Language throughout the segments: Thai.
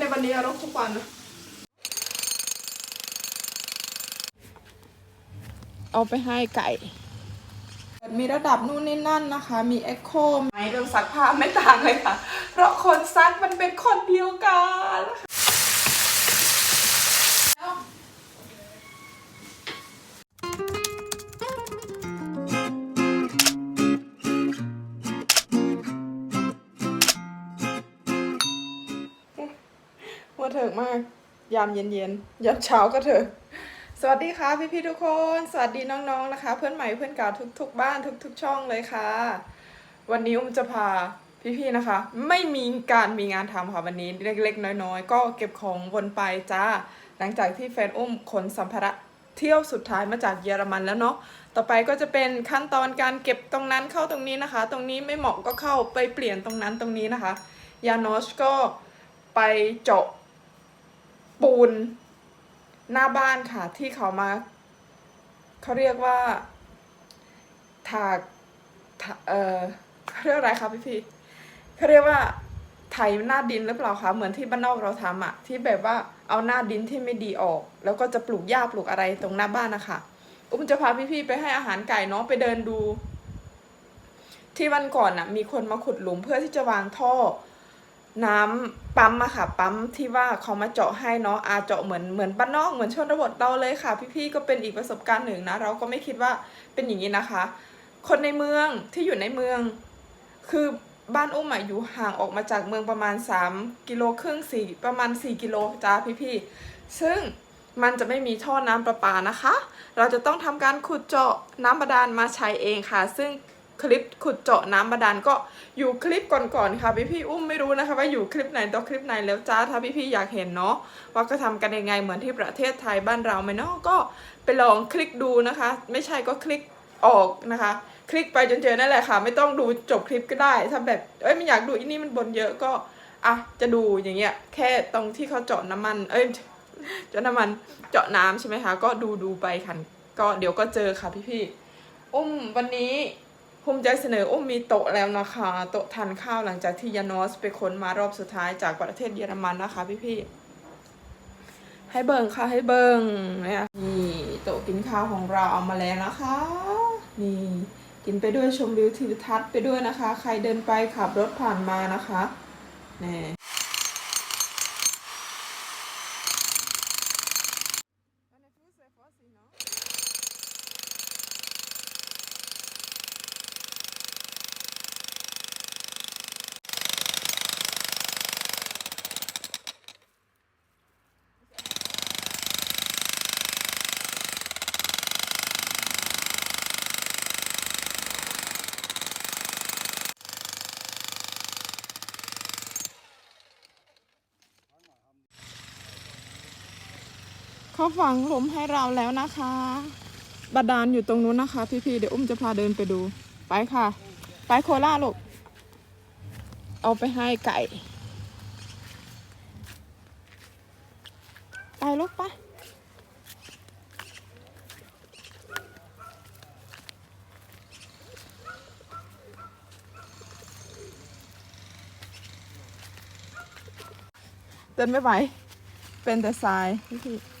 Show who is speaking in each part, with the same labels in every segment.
Speaker 1: ในวันนี้เราทุกวันนะเอาไปให้ไก่ มีระดับนู่นนี่นั่นนะคะ มีเอ็กโคไม่เรื่องซักผ้าไม่ต่างเลยค่ะ เพราะคนซักมันเป็นคนเดียวกัน มาก ยามเย็นๆยามเช้าก็เถอะ สวัสดีค่ะพี่ๆทุกคน สวัสดีน้องๆนะคะ เพื่อนใหม่เพื่อนเก่าทุก ๆ บ้านทุก ๆ ช่องเลยค่ะ วันนี้อุ้มจะพาพี่ๆนะคะ ไม่มีการมีงานทำค่ะวันนี้เล็กๆ น้อยๆ ก็เก็บของวนไปจ้า หลังจากที่แฟนอุ้มขนสัมภาระเที่ยวสุดท้ายมาจากเยอรมันแล้วเนาะ ต่อไปก็จะเป็นขั้นตอนการเก็บตรงนั้นเข้าตรงนี้นะคะ ตรงนี้ไม่เหมาะก็เข้าไปเปลี่ยนตรงนั้นตรงนี้นะคะ ยานอชก็ไปเจาะ ปูนหน้าบ้านค่ะ ที่เขามาเขาเรียกว่าถากถเออเขาเรียกอะไรคะพี่พี่เขาเรียกว่าไถหน้าดินหรือเปล่าคะเหมือนที่บ้านนอกเราทำอะที่แบบว่าเอาหน้าดินที่ไม่ดีออก แล้วก็จะปลูกหญ้าปลูกอะไรตรงหน้าบ้านนะคะอุ้มจะพาพี่ๆไปให้อาหารไก่เนาะไปเดินดู ที่วันก่อนน่ะ มีคนมาขุดหลุมเพื่อที่จะวางท่อ น้ำปั๊มอะค่ะ ปั๊มที่ว่าเขามาเจาะให้เนาะอาเจาะเหมือนเหมือนบ้านนอกเหมือนชนบทเราเลยค่ะ พี่ๆก็เป็นอีกประสบการณ์หนึ่งนะ เราก็ไม่คิดว่าเป็นอย่างนี้นะคะ คนในเมืองที่อยู่ในเมือง คือบ้านอุ้มอะอยู่ห่างออกมาจากเมืองประมาณ 3 กิโลครึ่งสี่ประมาณ 4 กิโลจ้าพี่ๆซึ่งมันจะไม่มีท่อน้ำประปานะคะ เราจะต้องทำการขุดเจาะน้ำบาดาลมาใช้เองค่ะ ซึ่ง คลิปขุดเจาะน้ำบาดาลก็อยู่คลิปก่อนๆค่ะพี่ๆอุ้มไม่รู้นะคะ ว่าอยู่คลิปไหนต่อคลิปไหนแล้วจ้าถ้าพี่ๆอยากเห็นเนาะว่าก็ทำกันยังไงเหมือนที่ประเทศไทยบ้านเราไหมเนาะก็ไปลองคลิกดูนะคะ ไม่ใช่ก็คลิกออกนะคะ คลิกไปจนเจอนั่นแหละค่ะ ไม่ต้องดูจบคลิปก็ได้ ถ้าแบบเอ้ยไม่อยากดูอีนี่มันบนเยอะก็อะจะดูอย่างเงี้ยแค่ตรงที่เขาเจาะน้ำมัน เอ้ยเจาะน้ำมันเจาะน้ำใช่ไหมคะก็ดูดูไปค่ะก็เดี๋ยวก็เจอค่ะพี่ๆอุ้มวันนี้ ภูมิใจเสนออุ้มมีโต๊ะแล้วนะคะ โต๊ะทานข้าวหลังจากที่ยานอสไปค้นมารอบสุดท้ายจากประเทศเยอรมันนะคะพี่ๆให้เบิงค่ะให้เบิงเนี่ยนี่โต๊ะกินข้าวของเราเอามาแล้วนะคะ นี่กินไปด้วยชมวิวทิวทัศน์ไปด้วยนะคะ ใครเดินไปขับรถผ่านมานะคะนี่ เขาฝังหลุมให้เราแล้วนะคะ บาดาลอยู่ตรงนู้นนะคะ พี่ๆเดี๋ยวอุ้มจะพาเดินไปดู ไปค่ะ ไปโคราลูกเอาไปให้ไก่ ไปลูกไปเดินไม่ไหว เป็นแต่ทรายพี่ๆ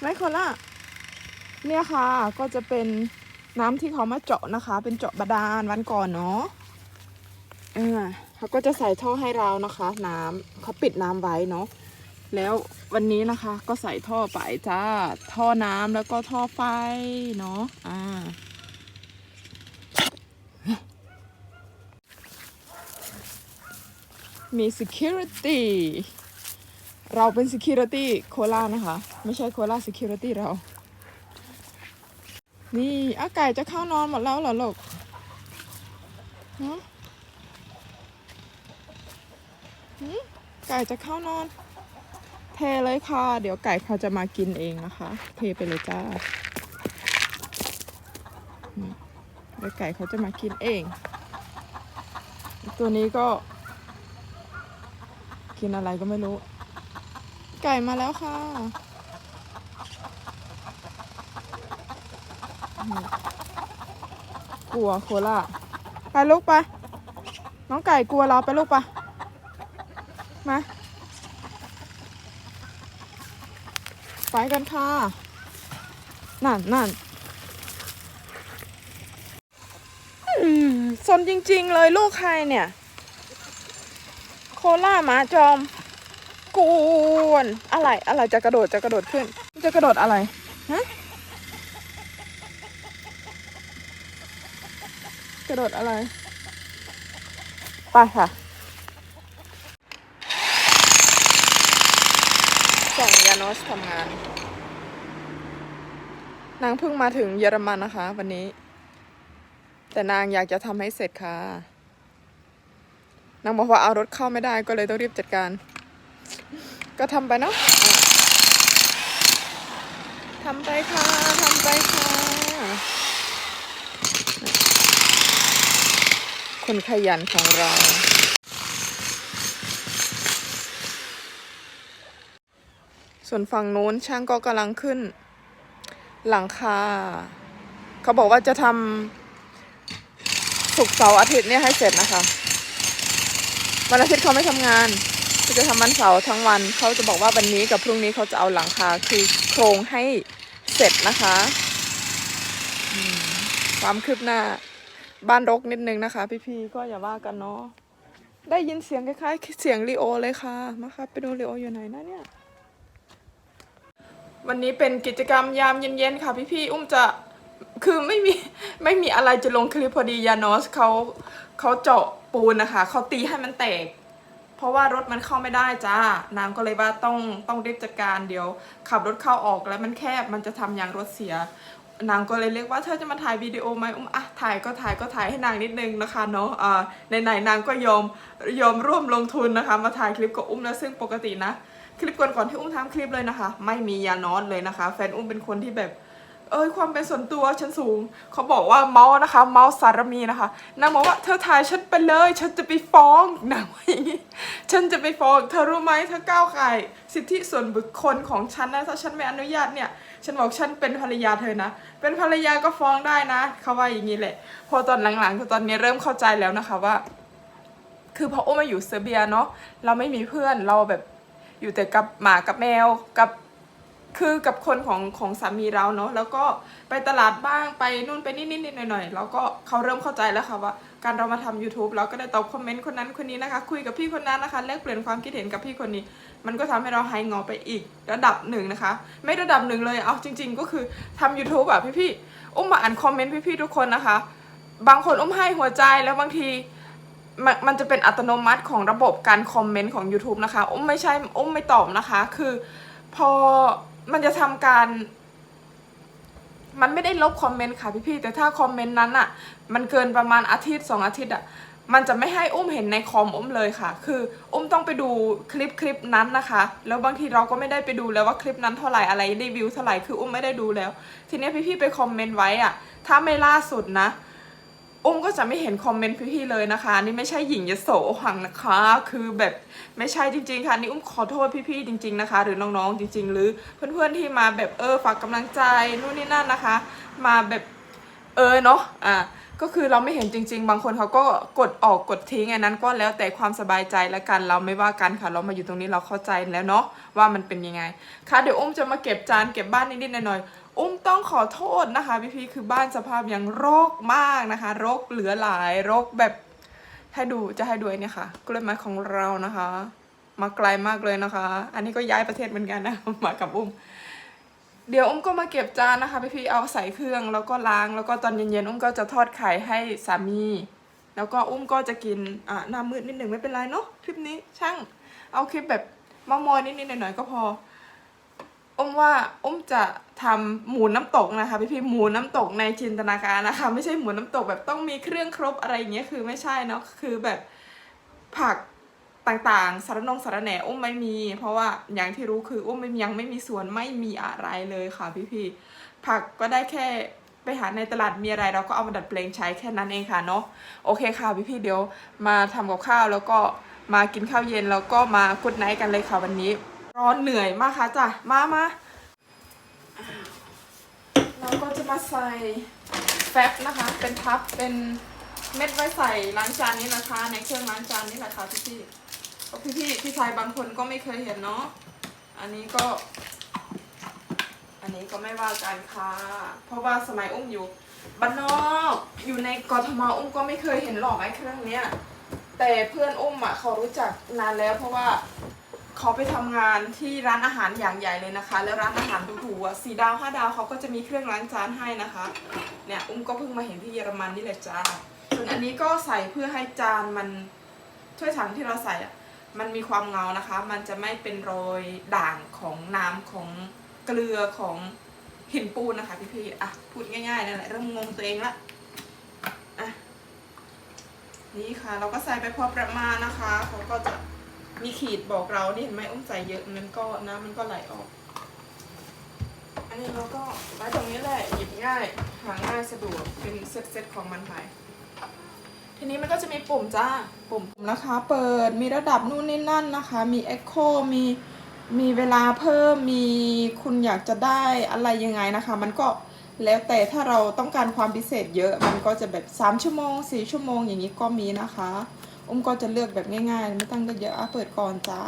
Speaker 1: ไม่คนละเนี่ยค่ะก็จะเป็นน้ำที่เขามาเจาะนะคะ เป็นเจาะบาดาลวันก่อนเนาะเออเขาก็จะใส่ท่อให้เรานะคะ น้ำเขาปิดน้ำไว้เนาะแล้ววันนี้นะคะก็ใส่ท่อไปจ้าท่อน้ำแล้วก็ท่อไฟเนาะอ่ามี security เราเป็น security โคราชนะคะ ไม่ใช่โคราช security เรา นี่อาไก่จะเข้านอนหมดแล้วเหรอลูกฮะหืมไก่จะเข้านอน เทเลยค่ะ เดี๋ยวไก่เขาจะมากินเองนะคะ เทไปเลยจ้าเดี๋ยวไก่เขาจะมากินเอง ตัวนี้ก็ กินอะไรก็ไม่รู้ ไก่มาแล้วค่ะ กลัวโคล่าไปลูกไป น้องไก่กลัวเราไปลูกไป มา ไปกันค่ะ นั่นนั่นสนจริง ๆ เลยลูกใครเนี่ย โคล่ามาจอม กวนอะไรอะไรจะกระโดดจะกระโดดขึ้น จะกระโดดอะไรฮะกระโดดอะไรไปค่ะส่งยานอสทำงาน นางเพิ่งมาถึงเยอรมันนะคะ วันนี้ แต่นางอยากจะทำให้เสร็จค่ะ นางบอกว่าเอารถเข้าไม่ได้ก็เลยต้องรีบจัดการ ก็ทำไปเนาะทำไปค่ะทำไปค่ะ คนขยันของเราส่วนฝั่งนู้นช่างก็กำลังขึ้น หลังคา เขาบอกว่าจะทำศุกเสาร์อาทิตย์เนี่ยให้เสร็จนะคะ วันอาทิตย์เขาไม่ทำงาน เขาจะทำวันเสาร์ทั้งวันเขาจะบอกว่าวันนี้กับพรุ่งนี้เขาจะเอาหลังคาคือโครงให้เสร็จนะคะความคืบหน้า บ้านรกนิดนึงนะคะ พี่ๆก็อย่าว่ากันเนาะได้ยินเสียงคล้ายๆเสียงลีโอเลยค่ะมาค่ะไปดูลีโออยู่ไหนนะเนี่ยวันนี้เป็นกิจกรรมยามเย็นๆค่ะพี่ๆอุ้มจะคือไม่มีไม่มีอะไรจะลงคลิปพอดียานอสเขาเขาเจาะปูนนะคะเขาตีให้มันแตก เพราะว่ารถมันเข้าไม่ได้จ้านางก็เลยว่าต้องต้องรีบจัดการเดี๋ยว ขับรถเข้าออกแล้วมันแคบมันจะทำยางรถเสีย นางก็เลยเรียกว่าเธอจะมาถ่ายวิดีโอไหมอุ้มอะถ่ายก็ถ่ายก็ถ่ายให้นางนิดนึงนะคะเนาะอ่าไหนๆนางก็ยอมยอมร่วมลงทุนนะคะ มาถ่ายคลิปกับอุ้มนะซึ่งปกตินะ คลิปก่อนๆที่อุ้มทำคลิปเลยนะคะ ไม่มียานอนเลยนะคะ แฟนอุ้มเป็นคนที่แบบ เอ้ยความเป็นส่วนตัวฉันสูง เขาบอกว่าเมาส์นะคะ เมาส์สารมีนะคะนางบอกว่าเธอถ่ายฉันไปเลย ฉันจะไปฟ้องนางว่าอย่างนี้ฉันจะไปฟ้อง เธอรู้ไหมเธอก้าวไก่สิทธิส่วนบุคคลของฉันนะถ้าฉันไม่อนุญาตเนี่ย ฉันบอกฉันเป็นภรรยาเธอนะ เป็นภรรยาก็ฟ้องได้นะเขาว่าอย่างนี้แหละ พอตอนหลังๆคือตอนนี้เริ่มเข้าใจแล้วนะคะว่า คือพอโอ้มาอยู่เซอร์เบียเนาะเราไม่มีเพื่อนเราแบบอยู่แต่กับหมากับแมวกับ คือกับคนของของสามีเราเนาะแล้วก็ไปตลาดบ้างไปนู่นไปนี่นิดๆหน่อยๆแล้วก็เขาเริ่มเข้าใจแล้วค่ะว่า การเรามาทำ YouTube เราก็ได้ตอบคอมเมนต์คนนั้นคนนี้นะคะ คุยกับพี่คนนั้นนะคะแลกเปลี่ยนความคิดเห็นกับพี่คนนี้ มันก็ทำให้เราหายงอไปอีกระดับหนึ่งนะคะ ไม่ระดับหนึ่งเลยเอาจริง ๆ ก็คือทำ YouTube อะพี่ๆอุ้มมาอ่านคอมเมนต์พี่ๆทุกคนนะคะ บางคนอุ้มให้หัวใจแล้วบางทีมันมันจะเป็นอัตโนมัติของระบบการคอมเมนต์ของ YouTube นะคะ อุ้มไม่ใช่อุ้มไม่ตอบนะคะ คือพอ มันจะทำการ มันไม่ได้ลบคอมเมนต์ค่ะพี่ๆแต่ถ้าคอมเมนต์นั้นอะมันเกินประมาณอาทิตย์สองอาทิตย์อะมันจะไม่ให้อุ้มเห็นในคอมอุ้มเลยค่ะ คือ อุ้มต้องไปดูคลิปคลิปนั้นนะคะ แล้วบางทีเราก็ไม่ได้ไปดูแล้วว่าคลิปนั้นเท่าไหร่อะไรได้วิวเท่าไหร่ คืออุ้มไม่ได้ดูแล้ว ทีนี้พี่ๆไปคอมเมนต์ไว้อะถ้าไม่ล่าสุดนะ อุ้มก็จะไม่เห็นคอมเมนต์พี่ๆเลยนะคะ นี่ไม่ใช่หญิงยโสหังนะคะ คือแบบไม่ใช่จริงๆค่ะนี่อุ้มขอโทษพี่ๆจริง ๆนะคะ หรือน้องๆจริง ๆ หรือเพื่อนๆที่มาแบบเออฝากกำลังใจนู่นนี่นั่นนะคะ มาแบบเออเนาะอะก็คือเราไม่เห็นจริง ๆ บางคนเขาก็กดออกกดทิ้งอันนั้นก็แล้วแต่ความสบายใจละกันเราไม่ว่ากันค่ะเรามาอยู่ตรงนี้เราเข้าใจแล้วเนาะว่ามันเป็นยังไงค่ะเดี๋ยวอุ้มจะมาเก็บจานเก็บบ้านนิดๆหน่อยๆ อุ้มต้องขอโทษนะคะพี่ๆคือบ้านสภาพยังรกมากนะคะรกเหลือหลายรกแบบให้ดูจะให้ดูเนี่ยค่ะกล้วยไม้ของเรานะคะ มาไกลมากเลยนะคะ อันนี้ก็ย้ายประเทศเหมือนกันนะมากับอุ้ม เดี๋ยวอุ้มก็มาเก็บจานนะคะพี่ๆเอาใส่เครื่องแล้วก็ล้างแล้วก็ตอนเย็นๆอุ้มก็จะทอดไข่ให้สามี แล้วก็อุ้มก็จะกินอ่าหน้ามืดนิดหนึ่งไม่เป็นไรเนาะคลิปนี้ช่าง เอาคลิปแบบมามอยนิดๆหน่อยๆก็พอ อุ้มว่าอุ้มจะทำหมูน้ำตกนะคะพี่พี่ๆหมูน้ำตกในจินตนาการนะคะ ไม่ใช่หมูน้ำตกแบบต้องมีเครื่องครบอะไรอย่างเงี้ยคือไม่ใช่เนาะคือแบบผักต่างๆสารนงสารแหน่อุ้มไม่มี เพราะว่าอย่างที่รู้คืออุ้มยังไม่มีสวนไม่มีอะไรเลยค่ะพี่พี่ๆผักก็ได้แค่ไปหาในตลาดมีอะไรเราก็เอามาดัดแปลงใช้แค่นั้นเองค่ะเนาะโอเคค่ะพี่พี่ๆเดี๋ยวมาทำกับข้าวแล้วก็มากินข้าวเย็นแล้วก็มากุดไนท์กันเลยค่ะวันนี้ ร้อนเหนื่อยมากค่ะจ้ะ มามาเราก็จะมาใส่แฟบนะคะ เป็นพับเป็นเม็ดไว้ใส่ล้างจานนี้นะคะ ในเครื่องล้างจานนี่แหละค่ะพี่พี่ๆก็พี่พี่ๆพี่ชายบางคนก็ไม่เคยเห็นเนาะอันนี้ก็ อันนี้ก็ไม่ว่ากันค่ะ เพราะว่าสมัยอุ้มอยู่บ้านนอกอยู่ในกรทมอุ้มก็ไม่เคยเห็นหรอกไอ้เครื่องเนี้ยแต่เพื่อนอุ้มอะเขารู้จักนานแล้วเพราะว่า เขาไปทำงานที่ร้านอาหารอย่างใหญ่เลยนะคะ แล้วร้านอาหารหรูๆอะสี่ดาวห้าดาวเขาก็จะมีเครื่องล้างจานให้นะคะ เนี่ยอุ้มก็เพิ่งมาเห็นที่เยอรมันนี่แหละจ้าส่วนอันนี้ก็ใส่เพื่อให้จานมันถ้วยถังที่เราใส่อะมันมีความเงานะคะ มันจะไม่เป็นรอยด่างของน้ำของเกลือของหินปูนนะคะพี่ๆอะพูดง่ายๆนั่นแหละเริ่มงงตัวเองละอะนี่ค่ะ เราก็ใส่ไปพอประมาณนะคะเขาก็จะ มีขีดบอกเรานี่เห็นไหมอุ้มใส่เยอะมันก็น้ำมันก็ไหลออก อันนี้เราก็ไว้ตรงนี้แหละหยิบง่ายหาง่ายสะดวกเป็นเซ็ตๆของมันไปทีนี้มันก็จะมีปุ่มจ้าปุ่มนะคะ เปิดมีระดับนู่นนี่นั่นนะคะ มี Echo มีมีเวลาเพิ่มมีคุณอยากจะได้อะไรยังไงนะคะ มันก็แล้วแต่ถ้าเราต้องการความพิเศษเยอะมันก็จะแบบ 3 ชั่วโมง 4 ชั่วโมงอย่างนี้ก็มีนะคะ อุ้มก็จะเลือกแบบง่ายๆ ไม่ต้องเลือกเยอะอะเปิดก่อนจ้า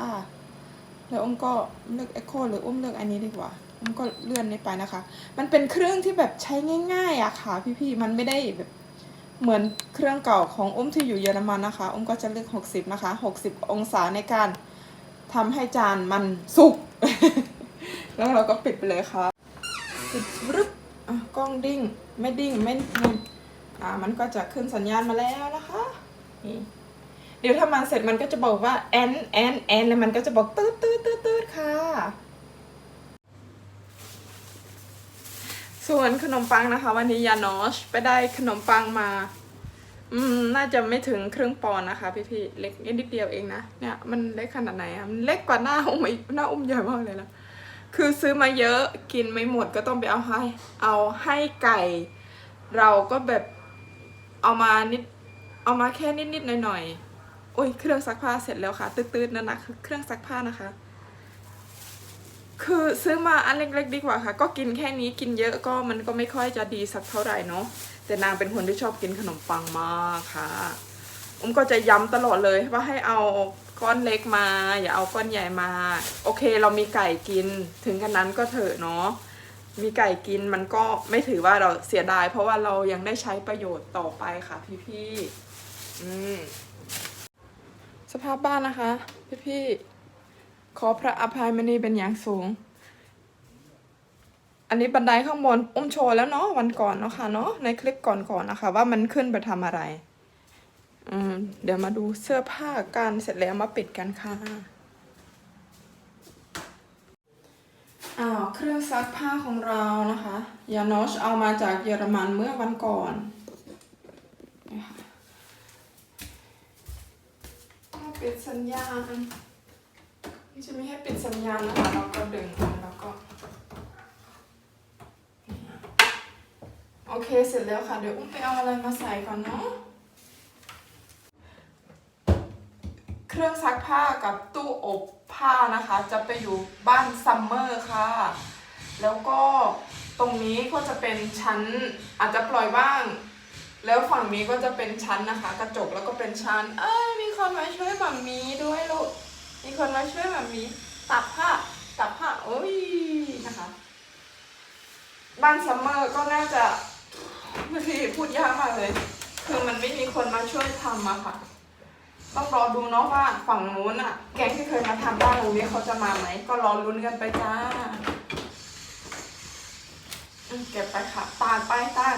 Speaker 1: แล้วอุ้มก็เลือก Echo หรืออุ้มเลือกอันนี้ดีกว่าอุ้มก็เลื่อนนี้ไปนะคะ มันเป็นเครื่องที่แบบใช้ง่ายๆอะค่ะ พี่ๆมันไม่ได้แบบเหมือนเครื่องเก่าของอุ้มที่อยู่เยอรมันนะคะอุ้มก็จะเลือก 60 นะคะ 60 องศาในการทำให้จานมันสุก แล้วเราก็ปิดไปเลยค่ะปิดรึบกล้องดิ้ง ไม่ดิ้ง ไม่ไม่อ่ามันก็จะขึ้นสัญญาณมาแล้วนะคะนี่ เดี๋ยวถ้ามันเสร็จมันก็จะบอกว่าแอนแอนแอนแล้วมันก็จะบอกตืดตืดตืดตืดค่ะ ส่วนขนมปังนะคะ วันนี้ยานอชไปได้ขนมปังมา อืมน่าจะไม่ถึงครึ่งปอนนะคะ พี่ๆเล็กนิดเดียวเองนะเนี่ยมันเล็กขนาดไหนอะมันเล็กกว่าหน้าอุ้มอีกหน้าอุ้มใหญ่มากเลยละคือซื้อมาเยอะกินไม่หมดก็ต้องไปเอาให้ เอาให้ไก่ เราก็แบบเอามานิดเอามาแค่นิดๆหน่อยๆ โอ้ยเครื่องซักผ้าเสร็จแล้วค่ะ ตืดๆนั่นนะคือเครื่องซักผ้านะคะ คือซื้อมาอันเล็ก ๆ ดีกว่าค่ะ ก็กินแค่นี้กินเยอะก็มันก็ไม่ค่อยจะดีสักเท่าไหร่เนาะแต่นางเป็นคนที่ชอบกินขนมปังมากค่ะอุ้มก็จะย้ำตลอดเลยว่าให้เอาก้อนเล็กมา อย่าเอาก้อนใหญ่มา โอเคเรามีไก่กิน ถึงกันนั้นก็เถอะเนาะมีไก่กินมันก็ไม่ถือว่าเราเสียดาย เพราะว่าเรายังได้ใช้ประโยชน์ต่อไปค่ะพี่ๆอืม สภาพบ้านนะคะ พี่ๆขอพระอภัยมณีเป็นอย่างสูง อันนี้บันไดข้างบนอุ้มโชว์แล้วเนาะวันก่อนเนาะค่ะเนาะในคลิปก่อนๆนะคะ ว่ามันขึ้นไปทำอะไรอืมเดี๋ยวมาดูเสื้อผ้ากันเสร็จแล้วมาปิดกันค่ะอ้าวเครื่องซักผ้าของเรานะคะยานอชเอามาจากเยอรมันเมื่อวันก่อนค่ะต้องปิด สัญญาณนี่จะไม่ให้ปิดสัญญาณนะคะเราก็ดึงแล้วก็โอเคเสร็จแล้วค่ะ เดี๋ยวอุ้มไปเอาอะไรมาใส่ก่อนเนาะเครื่องซักผ้ากับตู้อบผ้านะคะ จะไปอยู่บ้านซัมเมอร์ค่ะ แล้วก็ตรงนี้ก็จะเป็นชั้นอาจจะปล่อยว่าง แล้วฝั่งนี้ก็จะเป็นชั้นนะคะ กระจกแล้วก็เป็นชั้น เอ้ย คนมาช่วยหมามีด้วยลูก มีคนมาช่วยหมามีตัดผ้าตัดผ้าโอ้ยนะคะ บ้านซัมเมอร์ก็น่าจะบางทีพูดยากมากเลย คือมันไม่มีคนมาช่วยทำอะค่ะ ต้องรอดูเนาะว่าฝั่งนู้นอะแก๊งที่เคยมาทำบ้านตรงนี้เขาจะมาไหม ก็รอลุ้นกันไปจ้าเก็บไปค่ะตากไปตาก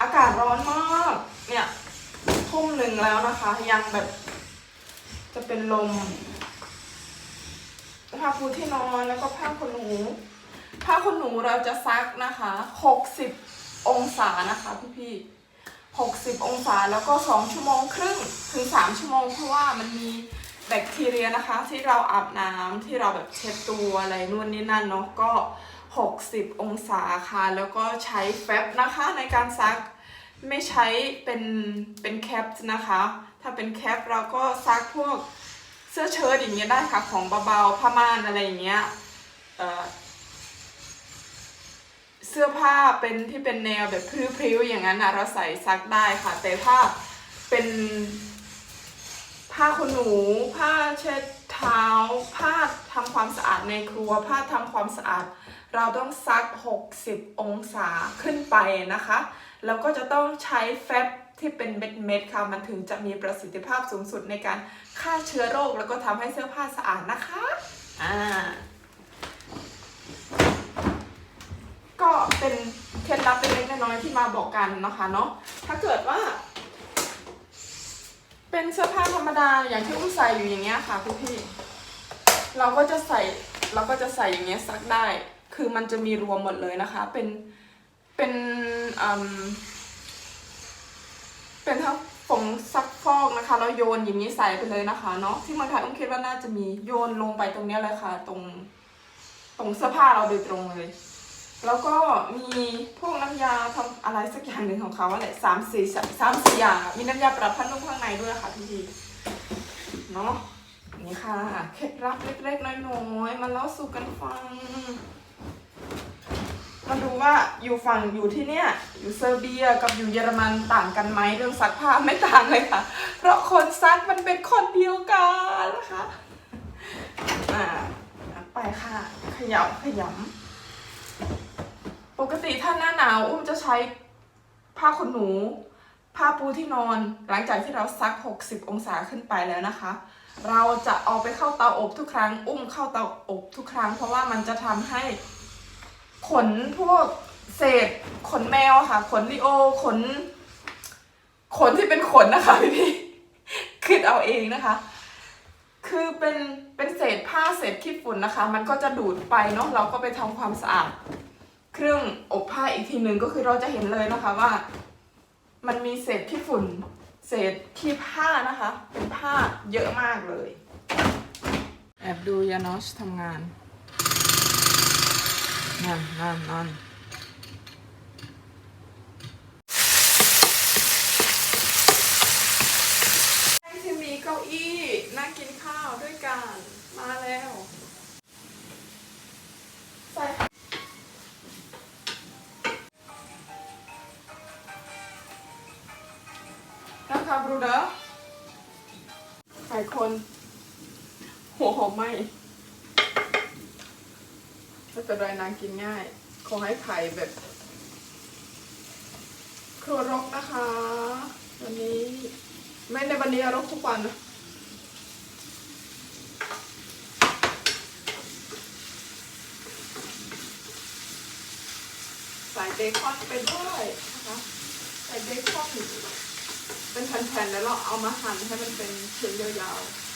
Speaker 1: อากาศร้อนมาก ทุ่มหนึ่งแล้วนะคะ ยังแบบจะเป็นลมผ้าปูที่นอนแล้วก็ผ้าขนหนู ผ้าขนหนูเราจะซักนะคะหกสิบองศานะคะพี่ๆ60องศาแล้วก็2ชั่วโมงครึ่งถึง3ชั่วโมงเพราะว่ามันมีแบคทีเรียนะคะ ที่เราอาบน้ำที่เราแบบเช็ดตัวอะไรนู่นนี่นั่นเนาะก็ 60 องศาค่ะ แล้วก็ใช้แฟบนะคะในการซัก ไม่ใช้เป็นเป็นแคปนะคะ ถ้าเป็นแคปเราก็ซักพวกเสื้อเชิ้ตอย่างเงี้ยได้ค่ะ ของเบาๆผ้าม่านอะไรอย่างเงี้ยเอ่อเสื้อผ้าเป็นที่เป็นแนวแบบพริ้วๆอย่างนั้นนะเราใส่ซักได้ค่ะ แต่ถ้าเป็นผ้าขนหนู ผ้าเช็ดเท้า ผ้าทำความสะอาดในครัว ผ้าทำความสะอาด เราต้องซัก 60 องศาขึ้นไปนะคะ แล้วก็จะต้องใช้แฟบที่เป็นเม็ดๆค่ะ มันถึงจะมีประสิทธิภาพสูงสุดในการฆ่าเชื้อโรค แล้วก็ทำให้เสื้อผ้าสะอาดนะคะ อ่า ก็เป็นเคล็ดลับเล็กๆน้อยๆที่มาบอกกันนะคะเนาะ ถ้าเกิดว่า เป็นเสื้อผ้าธรรมดาอย่างที่อุ้มใส่อยู่อย่างเงี้ยค่ะพี่พี่ๆเราก็จะใส่เราก็จะใส่อย่างเงี้ยซักได้ คือมันจะมีรวมหมดเลยนะคะ เป็น เป็นเป็นทั้งผงซักฟอกนะคะ แล้วโยนอย่างนี้ใส่ไปเลยนะคะเนาะที่เมืองไทยอุ้มคิดว่าน่าจะมีโยนลงไปตรงนี้เลยค่ะ ตรงตรงเสื้อผ้าเราโดยตรงเลย แล้วก็มีพวกน้ำยาทำอะไรสักอย่างหนึ่งของเขาอะไรสามสี่สามสี่อย่างมีน้ำยาปรับผ้านุ่มข้างในด้วยค่ะพี่พีเนาะนี่ค่ะเคล็ดลับเล็กๆน้อยๆมาเล่าสู่กันฟัง มาดูว่าอยู่ฝั่งอยู่ที่เนี่ยอยู่เซอร์เบียกับอยู่เยอรมันต่างกันไหมเรื่องซักผ้าไม่ต่างเลยค่ะ เพราะคนซักมันเป็นคนเดียวกันนะคะอ่าไปค่ะขยำขยำปกติถ้าหน้าหนาวอุ้มจะใช้ผ้าขนหนู ผ้าปูที่นอน หลังจากที่เราซัก 60 องศาขึ้นไปแล้วนะคะ เราจะเอาไปเข้าเตาอบทุกครั้ง อุ้มเข้าเตาอบทุกครั้ง เพราะว่ามันจะทำให้ ขนพวกเศษขนแมวค่ะ ขนลิโอขน ขนที่เป็นขนนะคะพี่พี่คิดเอาเองนะคะ คือเป็นเป็นเศษผ้าเศษขี้ฝุ่นนะคะ มันก็จะดูดไปเนาะเราก็ไปทำความสะอาดเครื่องอบผ้าอีกทีหนึ่งก็คือเราจะเห็นเลยนะคะว่า มันมีเศษขี้ฝุ่น เศษขี้ผ้านะคะ เป็นผ้าเยอะมากเลย แอบดูยานอชทำงาน นั่นนั่นนั่นที่มีเก้าอี้นั่งกินข้าวด้วยกัน มาแล้วใส่นะคะบรูเดอร์ไข่คน หัวหอมไหม ไม่เป็นไรนางกินง่าย ขอให้ไข่แบบ ครัวรกนะคะ วันนี้ ไม่ในวันนี้รกทุกวันนะใส่เบคอนไปด้วยนะคะใส่เบคอนเป็นแผ่นๆแล้วเราเอามาหั่นให้มันเป็นชิ้นยาวๆ